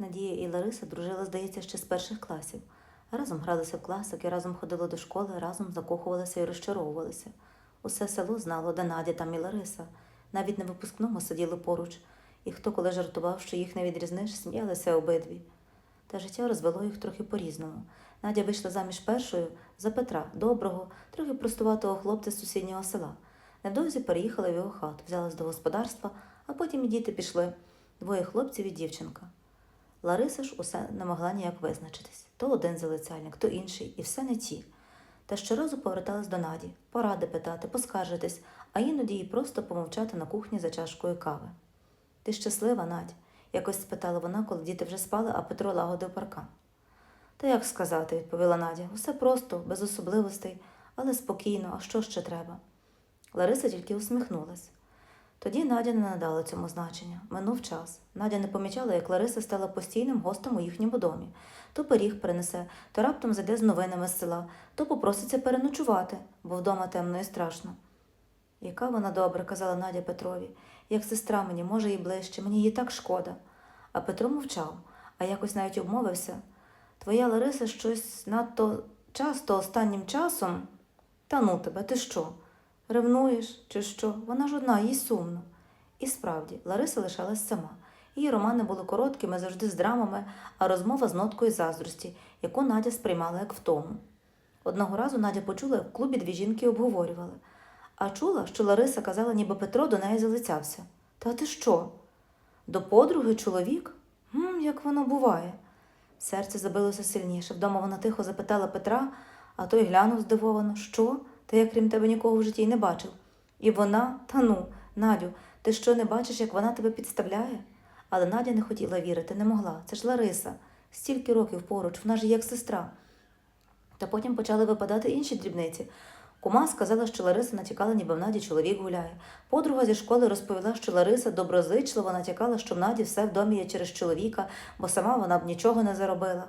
Надія і Лариса дружили, здається, ще з перших класів. Разом гралися в класики, разом ходили до школи, разом закохувалися і розчаровувалися. Усе село знало, де Надя там і Лариса. Навіть на випускному сиділи поруч, і хто коли жартував, що їх не відрізниш, сміялися обидві. Та життя розвело їх трохи по-різному. Надя вийшла заміж першою за Петра, доброго, трохи простуватого хлопця з сусіднього села. Невдовзі переїхала в його хату, взялась до господарства, а потім і діти пішли двоє хлопців і дівчинка. Лариса ж усе не могла ніяк визначитись. То один залицяльник, то інший, і все не ті. Та щоразу поверталась до Наді, поради питати, поскаржитись, а іноді їй просто помовчати на кухні за чашкою кави. Ти щаслива, Надь? якось спитала вона, коли діти вже спали, а Петро лагодив паркан. Та як сказати, відповіла Надя. Усе просто, без особливостей, але спокійно, а що ще треба? Лариса тільки усміхнулась. Тоді Надя не надала цьому значення. Минув час. Надя не помічала, як Лариса стала постійним гостем у їхньому домі. То пиріг принесе, то раптом зайде з новинами з села, то попроситься переночувати, бо вдома темно і страшно. Яка вона добра, казала Надя Петрові, як сестра мені, може, і ближче, мені її так шкода. А Петро мовчав, а якось навіть обмовився. Твоя Лариса щось надто часто останнім часом. Та ну тебе, ти що? Ревнуєш чи що? Вона ж одна, їй сумно. І справді, Лариса лишалась сама. Її романи були короткими, завжди з драмами, а розмова з ноткою заздрості, яку Надя сприймала як втому. Одного разу Надя почула, як в клубі дві жінки обговорювали, а чула, що Лариса казала, ніби Петро до неї залицявся. Та ти що? До подруги чоловік? Гм, як воно буває. Серце забилося сильніше. Вдома вона тихо запитала Петра, а той глянув здивовано, що? Та я крім тебе нікого в житті й не бачив. І вона, та ну, Надю, ти що не бачиш, як вона тебе підставляє? Але Надя не хотіла вірити, не могла. Це ж Лариса. Стільки років поруч, вона ж як сестра. Та потім почали випадати інші дрібниці. Кума сказала, що Лариса натякала, ніби в Наді чоловік гуляє. Подруга зі школи розповіла, що Лариса доброзичливо натякала, що в Наді все в домі є через чоловіка, бо сама вона б нічого не заробила.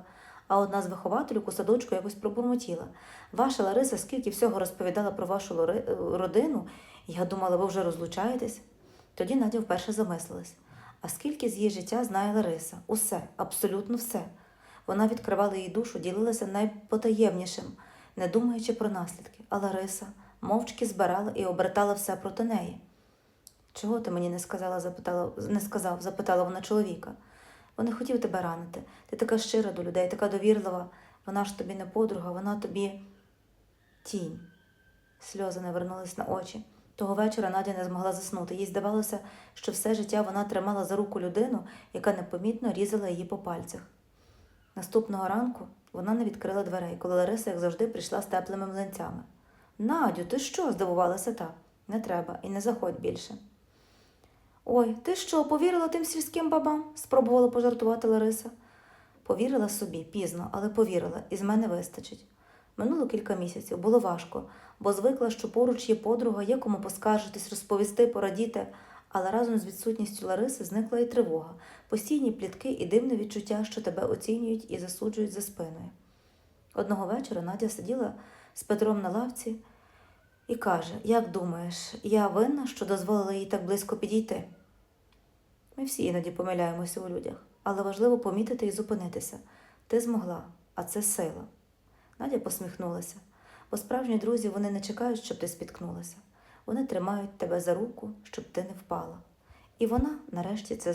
А одна з виховательок у садочку якось пробурмотіла. Ваша Лариса скільки всього розповідала про вашу родину, я думала, ви вже розлучаєтесь. Тоді Надя вперше замислилась. А скільки з її життя знає Лариса? Усе, абсолютно все. Вона відкривала їй душу, ділилася найпотаємнішим, не думаючи про наслідки. А Лариса мовчки збирала і обертала все проти неї. Чого ти мені не сказала, запитала, не сказав, запитала вона чоловіка. Бо не хотів тебе ранити. Ти така щира до людей, така довірлива. Вона ж тобі не подруга, вона тобі тінь. Сльози навернулись на очі. Того вечора Надя не змогла заснути. Їй здавалося, що все життя вона тримала за руку людину, яка непомітно різала її по пальцях. Наступного ранку вона не відкрила дверей, коли Лариса, як завжди, прийшла з теплими млинцями. Надю, ти що? здивувалася та. Не треба і не заходь більше. Ой, ти що, повірила тим сільським бабам? спробувала пожартувати Лариса. Повірила собі пізно, але повірила, і з мене вистачить. Минуло кілька місяців, було важко, бо звикла, що поруч є подруга, є кому поскаржитись, розповісти, порадіти, але разом з відсутністю Лариси зникла і тривога, постійні плітки і дивне відчуття, що тебе оцінюють і засуджують за спиною. Одного вечора Надя сиділа з Петром на лавці і каже: Як думаєш, я винна, що дозволила їй так близько підійти? Ми всі іноді помиляємося у людях, але важливо помітити і зупинитися. Ти змогла, а це сила. Надя посміхнулася, бо справжні друзі вони не чекають, щоб ти спіткнулася. Вони тримають тебе за руку, щоб ти не впала. І вона нарешті це